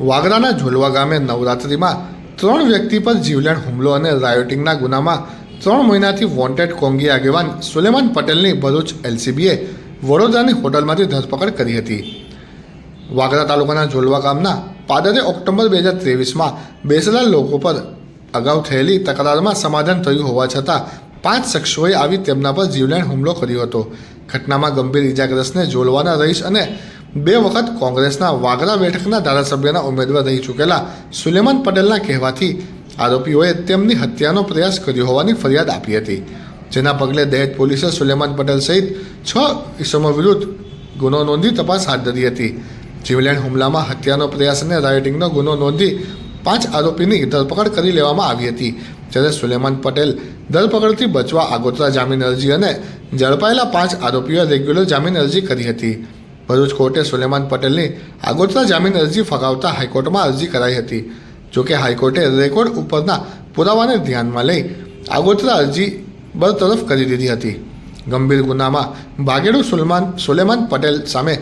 વાગરાના ઝોલવા ગામે નવરાત્રિમાં ત્રણ વ્યક્તિ પર જીવલેણ હુમલો અને રાયોટિંગના ગુનામાં ત્રણ મહિનાથી વોન્ટેડ કોંગી આગેવાન સુલેમાન પટેલની ભરૂચ એલસીબીએ વડોદરાની હોટલમાંથી ધરપકડ કરી હતી. વાગરા તાલુકાના ઝોલવા ગામના પાદરે ઓક્ટોબર બે હજાર ત્રેવીસમાં બેસેલા લોકો પર અગાઉ થયેલી તકરારમાં સમાધાન થયું હોવા છતાં પાંચ શખ્સોએ આવી તેમના પર જીવલેણ હુમલો કર્યો હતો. ઘટનામાં ગંભીર ઇજાગ્રસ્તને ઝોલવાના રહીશ અને બે વખત કોંગ્રેસના વાગરા બેઠકના ધારાસભ્યના ઉમેદવાર રહી ચૂકેલા સુલેમાન પટેલના કહેવાથી આરોપીઓએ તેમની હત્યાનો પ્રયાસ કર્યો હોવાની ફરિયાદ આપી હતી. જેના પગલે દહેજ પોલીસે સુલેમાન પટેલ સહિત છ ઇસમો વિરુદ્ધ ગુનો નોંધી તપાસ હાથ ધરી હતી. જીવલેણ હુમલામાં હત્યાનો પ્રયાસ અને રાયોટિંગનો ગુનો નોંધી પાંચ આરોપીની ધરપકડ કરી લેવામાં આવી હતી. જ્યારે સુલેમાન પટેલ ધરપકડથી બચવા આગોતરા જામીન અરજી અને ઝડપાયેલા પાંચ આરોપીઓએ રેગ્યુલર જામીન અરજી કરી હતી. ભરૂચ કોર્ટે સુલેમાન પટેલની આગોતરા જામીન અરજી ફગાવતા હાઈકોર્ટમાં અરજી કરાઈ હતી. જોકે હાઈકોર્ટે રેકોર્ડ ઉપરના પુરાવાને ધ્યાનમાં લઈ આગોતરા અરજી બરતરફ કરી દીધી હતી. ગંભીર ગુનામાં બાગેડુ સુલમાન, સુલેમાન પટેલ સામે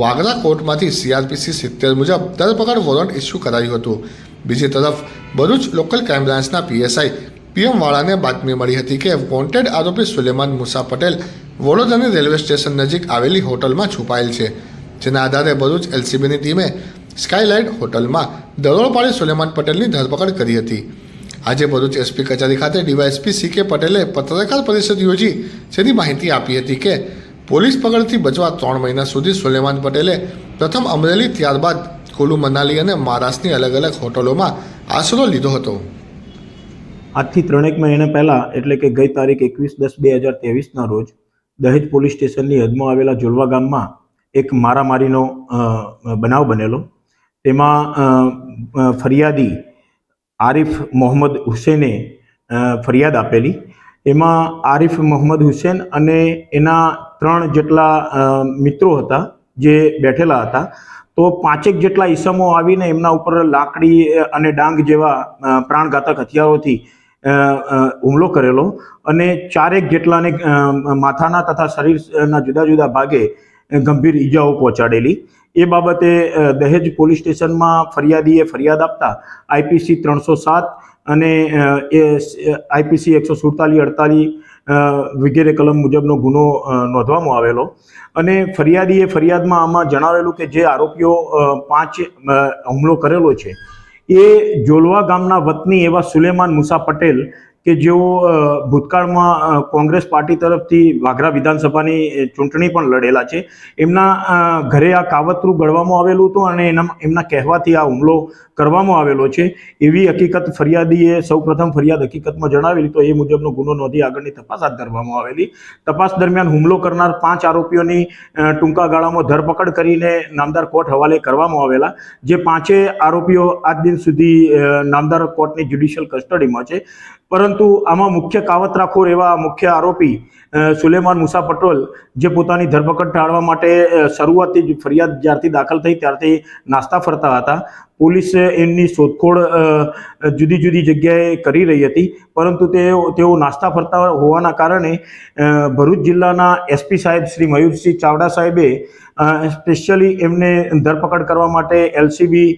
વાગરા કોર્ટમાંથી સીઆરપીસી સિત્તેર મુજબ ધરપકડ વોરંટ ઇસ્યુ કરાયું હતું. બીજી તરફ ભરૂચ લોકલ ક્રાઇમ બ્રાન્ચના પીએસઆઈ પીએમ વાળાને બાતમી મળી હતી કે વોન્ટેડ આરોપી સુલેમાન મુસા પટેલ વડોદરાની રેલવે સ્ટેશન નજીક આવેલી હોટલમાં છુપાયેલ છે. જેના આધારે ભરૂચ એલસીબીની ટીમે સ્કાયલાઇટ હોટલમાં દરોડ પાડી સુલેમાન પટેલની ધરપકડ કરી હતી. આજે ભરૂચ એસપી કચેરી ખાતે ડીવાયએસપી સી કે પટેલે પત્રકાર પરિષદ યોજી જેની માહિતી આપી હતી કે પોલીસ પકડથી બચવા ત્રણ મહિના સુધી સુલેમાન પટેલે પ્રથમ અમરેલી ત્યારબાદ કુલુ મનાલી અને મહારાષ્ટ્રની અલગ અલગ હોટલોમાં આશરો લીધો હતો. આજથી ત્રણેક મહિના પહેલાં, એટલે કે ગઈ તારીખ એકવીસ દસ બે હજાર ત્રેવીસના રોજ, દહેજ પોલીસ સ્ટેશનની હદમાં આવેલા જોલવા ગામમાં એક મારામારીનો બનાવ બનેલો. તેમાં ફરિયાદી આરિફ મોહમ્મદ હુસેને ફરિયાદ આપેલી. એમાં આરિફ મોહમ્મદ હુસેન અને એના ત્રણ જેટલા મિત્રો હતા, જે બેઠેલા હતા, તો પાંચેક જેટલા ઈસમો આવીને એમના ઉપર લાકડી અને ડાંગ જેવા પ્રાણઘાતક હથિયારોથી હુમલો કરેલો અને ચારેક જેટલાને માથાના તથા શરીરના જુદા જુદા ભાગે ગંભીર ઈજાઓ પહોંચાડેલી. એ બાબતે દહેજ પોલીસ સ્ટેશનમાં ફરિયાદીએ ફરિયાદ આપતા આઈપીસી ત્રણસો સાત અને એ આઈપીસી એકસો સુડતાલીસ અડતાલીસ વગેરે કલમ મુજબનો ગુનો નોંધવામાં આવેલો. અને ફરિયાદીએ ફરિયાદમાં આમાં જણાવેલું કે જે આરોપીઓ પાંચ હુમલો કરેલો છે એ જોલવા ગામના વતની એવા સુલેમાન મુસા પટેલ કે જેઓ ભૂતકાળમાં કોંગ્રેસ પાર્ટી તરફથી વાઘરા વિધાનસભાની ચૂંટણી પણ લડેલા છે. એમના ઘરે આ કાવતરું ગળવામાં આવેલું હતું અને એના, એમના કહેવાથી આ હુમલો કરવામાં આવેલો છે. એવી હકીકત ફરિયાદીએ સૌપ્રથમ ફરિયાદ હકીકતમાં જણાવેલી તો એ મુજબનો ગુનો નોંધી આગળની તપાસ હાથ ધરવામાં આવેલી. તપાસ દરમિયાન હુમલો કરનાર પાંચ આરોપીઓની ટૂંકા ગાળામાં ધરપકડ કરીને નામદાર કોર્ટ હવાલે કરવામાં આવેલા, જે પાંચે આરોપીઓ આજ દિન સુધી નામદાર કોર્ટની જ્યુડિશિયલ કસ્ટડીમાં છે. પરંતુ આમાં મુખ્ય કાવતરાખોર એવા મુખ્ય આરોપી સુલેમાન મુસા પટેલ, જે પોતાની ધરપકડ ટાળવા માટે શરૂઆતથી જ ફરિયાદ જ્યારથી દાખલ થઈ ત્યારથી નાસ્તા ફરતા હતા. પોલીસે એમની શોધખોળ જુદી જુદી જગ્યાએ કરી રહી હતી, પરંતુ તેઓ તેઓ નાસ્તા ફરતા હોવાના કારણે ભરૂચ જિલ્લાના એસપી સાહેબ શ્રી મયુરસિંહ ચાવડા સાહેબે સ્પેશિયલી એમને ધરપકડ કરવા માટે એલસીબી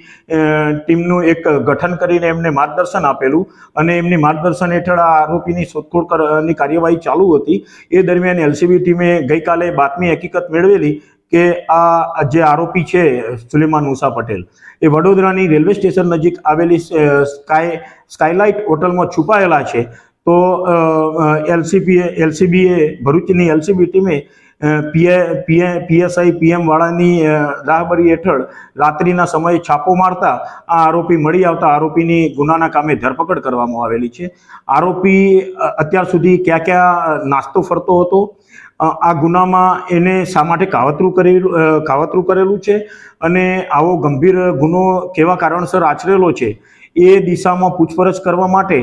ટીમનું એક ગઠન કરીને એમને માર્ગદર્શન આપેલું અને એમની માર્ગદર્શન હેઠળ આ આરોપીની શોધખોળ કરવાની કાર્યવાહી ચાલુ હતી. એ દરમિયાન એલસીબી ટીમે ગઈકાલે બાતમી હકીકત મેળવેલી કે આ જે આરોપી છે, સુલેમાન મુસા પટેલ, એ વડોદરાની રેલવે સ્ટેશન નજીક આવેલી સ્કાય, સ્કાયલાઇટ હોટલમાં છુપાયેલા છે. તો એલસીબીએ એલસીબીએ ભરૂચની એલસીબી ટીમે પીએ પીએ પીએસઆઈ પીએમ વાળાની રાહબરી હેઠળ રાત્રિના સમયે છાપો મારતા આ આરોપી મળી આવતા આરોપીની ગુનાના કામે ધરપકડ કરવામાં આવેલી છે. આરોપી અત્યાર સુધી ક્યાં ક્યાં નાસ્તો ફરતો હતો? આ ગુનામાં એને શા માટે કાવતરું કરેલું કાવતરું કરેલું છે? અને આવો ગંભીર ગુનો કેવા કારણસર આચરેલો છે? એ દિશામાં પૂછપરછ કરવા માટે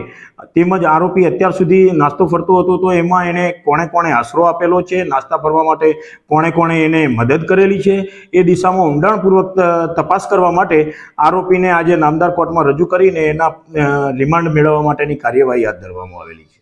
તેમજ આરોપી અત્યાર સુધી નાસ્તો ફરતો હતો, તો એમાં એને કોણે કોણે આશરો આપેલો છે, નાસ્તા ફરવા માટે કોણે કોણે એને મદદ કરેલી છે, એ દિશામાં ઊંડાણપૂર્વક તપાસ કરવા માટે આરોપીને આજે નામદાર કોર્ટમાં રજૂ કરીને એના રિમાન્ડ મેળવવા માટેની કાર્યવાહી હાથ ધરવામાં આવેલી છે.